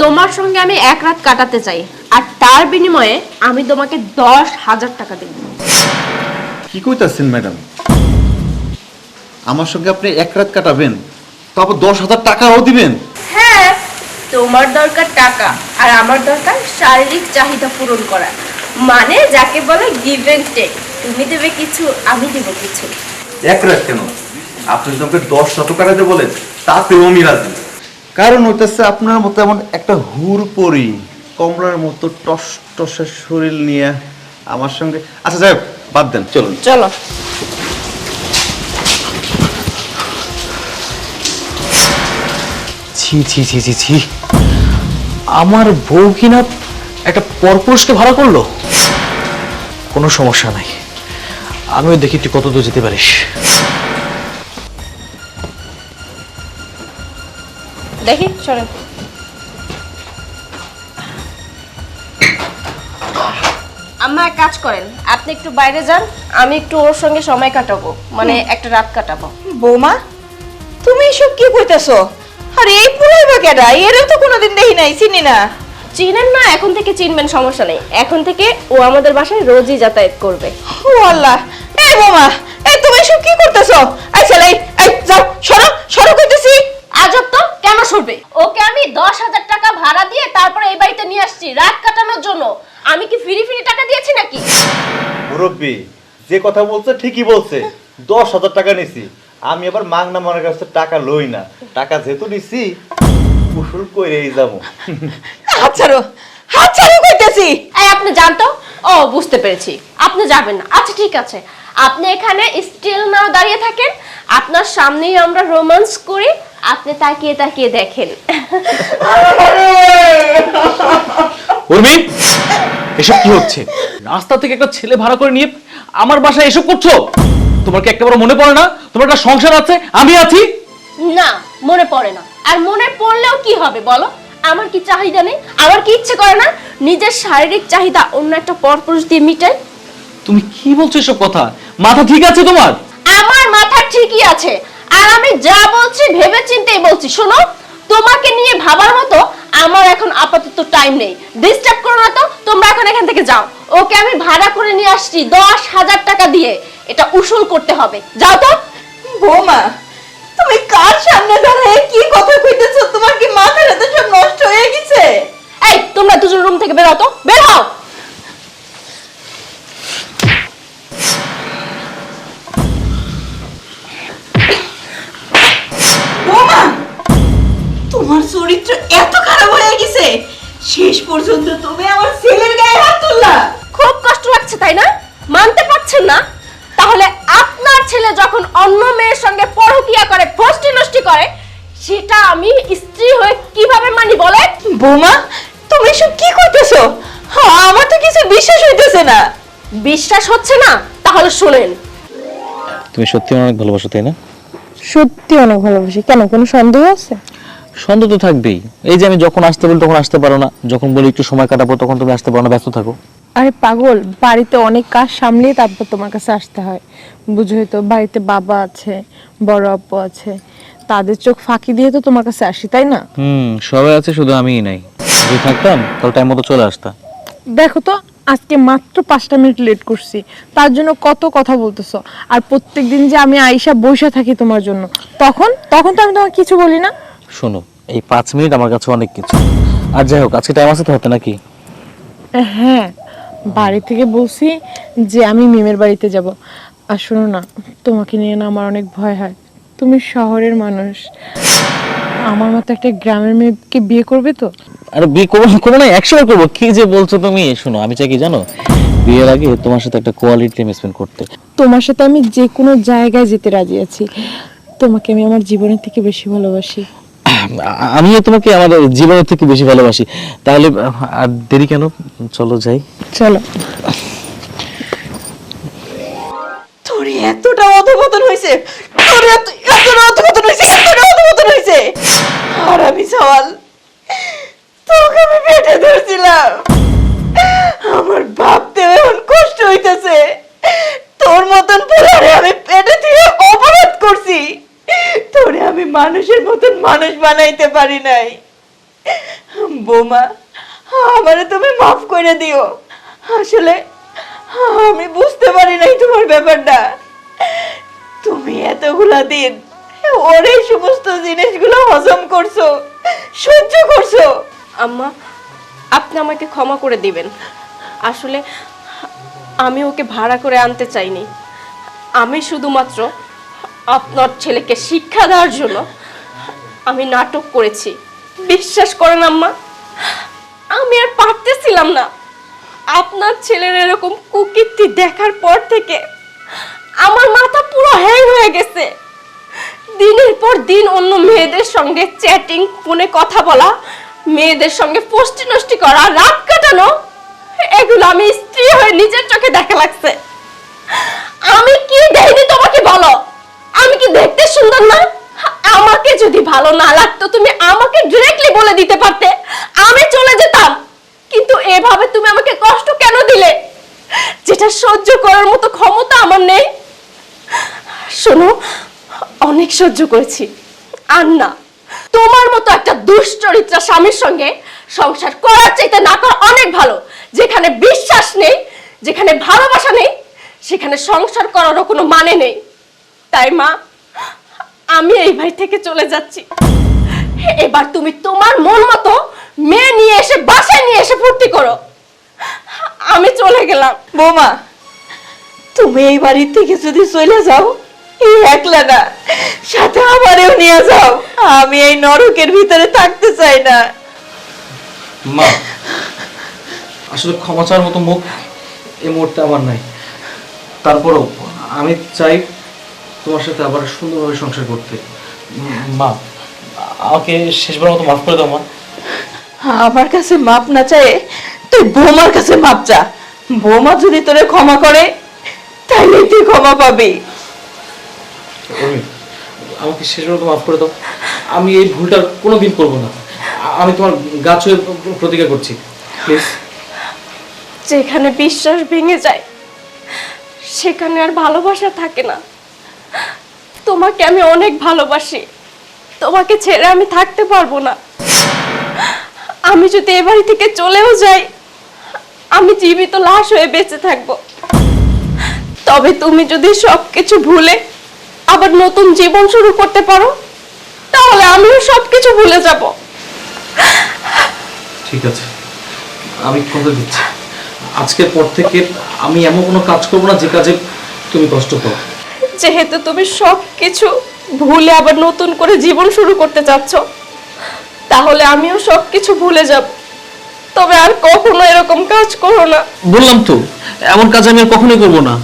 তোমার সঙ্গে আমি এক রাত কাটাতে চাই আর তার বিনিময়ে আমি তোমাকে দশ হাজার টাকা দেব। কি কইতাছেন ম্যাডাম? আমার সঙ্গে আপনি এক রাত কাটাবেন তারপর দশ হাজার টাকাও দিবেন। হ্যাঁ তোমার দরকার টাকা আর আমার দরকার শারীরিক চাহিদা পূরণ করা। মানে যাকে বলে গিভ টেক তুমি দেবে কিছু আমি দেব কিছু। এক রাত কেন? আপনি আমাকে দশ শত টাকাতে বলেন তাতেও আমি রাজি। কারণ হইতেছে আপনার মতো এমন একটা হুর পরি কমলার মতো টস টসের শরীর নিয়ে আমার সঙ্গে আচ্ছা যাই বাদ দেন চলুন। চলো। ছি ছি ছি ছি ছি। আমার বউ কিনা একটা পরপুরুষকে ভাড়া করল? কোনো সমস্যা নাই। আমিও দেখি তুই কত দূর যেতে পারিস। দেখি সরেন আম্মা এক কাজ করেন। আপনি একটু বাইরে যান আমি একটু ওর সঙ্গে সময় কাটাবো। মানে একটা রাত কাটাবো। বৌমা তুমি এসব কি কইতাছো? আরে এই পুরাই বা কেডা? এরও তো কোনোদিন দেখি নাই চিনি না। চিনেন না এখন থেকে চিনবেন সমস্যা নেই। এখন থেকে ও আমাদের বাসায় রোজই যাতায়াত করবে। ও আল্লাহ। এই বৌমা এই তুমি এসব কি করতেছো? এই ছেলে এই যাও সরো সরো কইতেছি। আজব তো কেন সরবে? ওকে আমি দশ হাজার টাকা ভাড়া দিয়ে তারপরে এই বাড়িতে নিয়ে আসছি রাত কাটানোর জন্য। আমি কি ফ্রি ফ্রি টাকা দিয়েছি নাকি? মুরব্বী যে কথা বলছে ঠিকই বলছে। দশ হাজার টাকা নিছি। আমি আবার মাংনা মার কাছে টাকা লই না। টাকা যেহেতু নিছি উসুল কইরেই যাব। হাত ছাড়ো হাত ছাড়ো কইতেছি। এই আপনি জানতো ও বুঝতে পেরেছি। আপনি যাবেন না। আচ্ছা ঠিক আছে। আপনি এখানে স্টিল না দাঁড়িয়ে থাকেন। আপনার সামনেই আমরা রোমান্স করি। আপনি তাকিয়ে তাকিয়ে দেখেন। উর্মি এসব কি হচ্ছে? রাস্তা থেকে একটা ছেলে ভাড়া করে নিয়ে আমার বাসায় এসব করছ? তোমার কি একেবারে মনে পড়ে না? তোমার একটা সংসার আছে? আমি আছি? না মনে পড়ে না। আর মনে পড়লেও কি হবে বলো? আমার কি চাহিদা নেই? আমার কি ইচ্ছে করে না? নিজের শারীরিক চাহিদা অন্য একটা পরপুরুষ দিয়ে মিটাই? তুমি কি বলছো এসব কথা? মাথা ঠিক আছে তোমার? আমার মাথা ঠিকই আছে। আর আমি যা বলছি ভেবে চিন্তেই বলছি। শোনো তোমাকে নিয়ে ভাবার মতো আমার এখন আপাতত টাইম নেই। ডিস্টার্ব করো না তো তোমরা এখন এখান থেকে যাও। ওকে আমি ভাড়া করে নিয়ে আসছি দশ হাজার টাকা দিয়ে। এটা উসুল করতে হবে। যাও তো। বৌমা তুমি কার সামনে দাঁড়ায় কি কথা কইতেছো? তোমার কি মাথার এত সব নষ্ট হয়ে গেছে? এই তোমরা দুজন রুম থেকে বেরো তো। বের হও! চরিত্র এত খারাপ হয়ে গেছে শেষ পর্যন্ত তুমি আমার ছেলের গায়ে হাত তুললা। খুব কষ্ট লাগছে তাই না? মানতে পারছেন না? তাহলে আপনার ছেলে যখন অন্য মেয়ের সঙ্গে পরকিয়া করে ফষ্টি নষ্টি করে সেটা আমি স্ত্রী হয়ে কীভাবে মানি বলে বৌমা তুমি সব কি করতেছো? হ্যাঁ আমার তো কিছু বিশ্বাস হইতেছে না। বিশ্বাস হচ্ছে না? তাহলে শুনেন। তুমি সত্যি অনেক ভালোবাসো তাই না? সত্যি অনেক ভালোবাসি। কেন কোনো সন্দেহ আছে? সন্দেহ তো থাকবেই। এই যে আমি যখন আসতে বলি তখন আসতে পারো না। যখন বলি একটু সময় কাটাবো তখন তুমি আসতে পারো না ব্যস্ত থাকো। আরে পাগল বাড়িতে অনেক কাজ সামলিয়ে তারপর তোমার কাছে আসতে হয়। বুঝোই তো বাড়িতে বাবা আছে বড় আপু আছে তাদের চোখ ফাঁকি দিয়ে তো তোমার কাছে আসি তাই না? হুম সবাই আছে শুধু আমিই নাই। যদি থাকতাম তাহলে টাইম মতো চলে আসতাম দেখো তো আজকে মাত্র পাঁচটা মিনিট লেট করছি। তার জন্য কত কথা বলতেছো। আর প্রত্যেকদিন যে আমি আইসা বসে থাকি তোমার জন্য তখন তখন তো আমি তোমাকে কিছু বলি না। শোনো এই পাঁচ মিনিট আমার কাছে অনেক কিছু। আর যাই হোক আজকে টাইম আছে তো হাতে নাকি? হ্যাঁ বাড়ি থেকে বলছি যে আমি মিমের বাড়িতে যাব। আর শোনো না তোমাকে নিয়ে না আমার অনেক ভয় হয়। তুমি শহরের মানুষ। আমার মতো একটা গ্রামের মেয়েকে বিয়ে করবে তো? আরে বিয়ে করব করব না একসময় করব। কি যে বলছো তুমি? শোনো আমি চাই কি জানো? বিয়ের আগে তোমার সাথে একটা কোয়ালিটি টাইম স্পেন্ড করতে। তোমার সাথে আমি যে কোনো জায়গায় যেতে রাজি আছি। তোমাকে আমি আমার জীবনের থেকে বেশি ভালোবাসি। আমিও তোমাকে আমার জীবনের থেকে বেশি ভালোবাসি। তাহলে, আর দেরি কেন? চলো যাই। চলো। তোর এতটা অধপতন হয়েছে! তোর এতটা অধপতন হয়েছে! এতটা অধপতন হয়েছে! আর আমি সওয়াল, তোকে আমি পেটে ধরছিলাম। আমার ভাবতে এখন কষ্ট হইতেছে। তোর মতন পুরারে আমি পেটে থেকে অপরাধ করছি। তোরে আমি মানুষের মতন মানুষ বানাইতে পারি নাই। বৌমা, আমারে তুমি মাফ করে দিও। আসলে আমি বুঝতে পারি নাই তোমার ব্যাপারটা। তুমি এতগুলা দিন ওর সমস্ত জিনিসগুলো হজম করছ, সহ্য করছ। আম্মা, আপনি আমাকে ক্ষমা করে দিবেন। আসলে আমি ওকে ভাড়া করে আনতে চাইনি। আমি শুধুমাত্র আপনার ছেলেকে শিক্ষা দেওয়ার জন্য আমি নাটক করেছি। বিশ্বাস করেন আম্মা, আমি আর পারতেছিলাম না। আপনার ছেলের এরকম কুকীর্তি দেখার পর থেকে আমার মাথা পুরো হ্যাং হয়ে গেছে। দিনের পর দিন অন্য মেয়েদের সঙ্গে চ্যাটিং ফোনে কথা বলা, মেয়েদের সঙ্গে পোস্টি নষ্টি করা, রাত কাটানো, এগুলো আমি স্ত্রী হয়ে নিজের চোখে দেখা লাগছে। আমি কি দেখিনি তোমাকে বলো? আমি কি দেখতে সুন্দর না? আমাকে যদি ভালো না লাগতো, তুমি আমাকে ডিরেক্টলি বলে দিতে পারতে। আমি চলে যেতাম। কিন্তু এভাবে তুমি আমাকে কষ্ট কেন দিলে? যেটা সহ্য করার মতো ক্ষমতা আমার নেই। শোনো, অনেক সহ্য করেছি। আর না, তোমার মতো একটা দুশ্চরিত্রা স্বামীর সঙ্গে সংসার করার চাইতে না করা অনেক ভালো। যেখানে বিশ্বাস নেই, যেখানে ভালোবাসা নেই, সেখানে সংসার করারও কোনো মানে নেই। তাই মা আমি এই বাড়ি থেকে চলে যাচ্ছি। এবার তুমি তোমার মন মতো মেয়ে নিয়ে এসে বাসায় নিয়ে এসে ফুর্তি করো। আমি চলে গেলাম। বৌমা তুমি এই বাড়ি থেকে যদি চলে যাও এই একলা না সাথে আমারেও নিয়ে যাও। আমি এই নরকের ভিতরে থাকতে চাই না। মা আসলে ক্ষমা চাওয়ার মতো মুখ এই মুহূর্তে আমার নাই। তারপরও আমি চাই তোমার সাথে আবার সুন্দরভাবে সংসার করতে। মা আমাকে শেষবার মতো মাফ করে দাও মা। আমার কাছে মাপ না চায় তুই বৌমার কাছে মাপ চা। বৌমা যদি তোরে ক্ষমা করে তাহলে তুই ক্ষমা পাবি। আমাকে শেষবার মতো মাফ করে দাও। আমি এই ভুলটা কোনোদিন করব না। আমি তোমার গাছ হয়ে প্রতিজ্ঞা করছি। প্লিজ। যেখানে বিশ্বাস ভেঙে যায় সেখানে আর ভালোবাসা থাকে না। তোমাকে আমি অনেক ভালোবাসি। তোমাকে ছেড়ে আমি থাকতে পারব না। আমি যদি এ বাড়ি থেকে চলেও যাই, আমি জীবিত লাশ হয়ে বেঁচে থাকব। তবে তুমি যদি সবকিছু ভুলে আবার নতুন জীবন শুরু করতে পারো, তাহলে আমিও সবকিছু ভুলে যাব। ঠিক আছে। আমি কথা দিচ্ছি। আজকের পর থেকে আমি এমন কোনো কাজ করব না যে কাজে তুমি কষ্ট পাও। যেহেতু তুমি সব কিছু ভুলে আবার নতুন করে জীবন শুরু করতে চাচ্ছ, তাহলে আমিও সব কিছু ভুলে যাব। তবে আর কখনো এরকম কাজ করো না। বললাম তো, এমন কাজ আমি আর কখনোই করব না।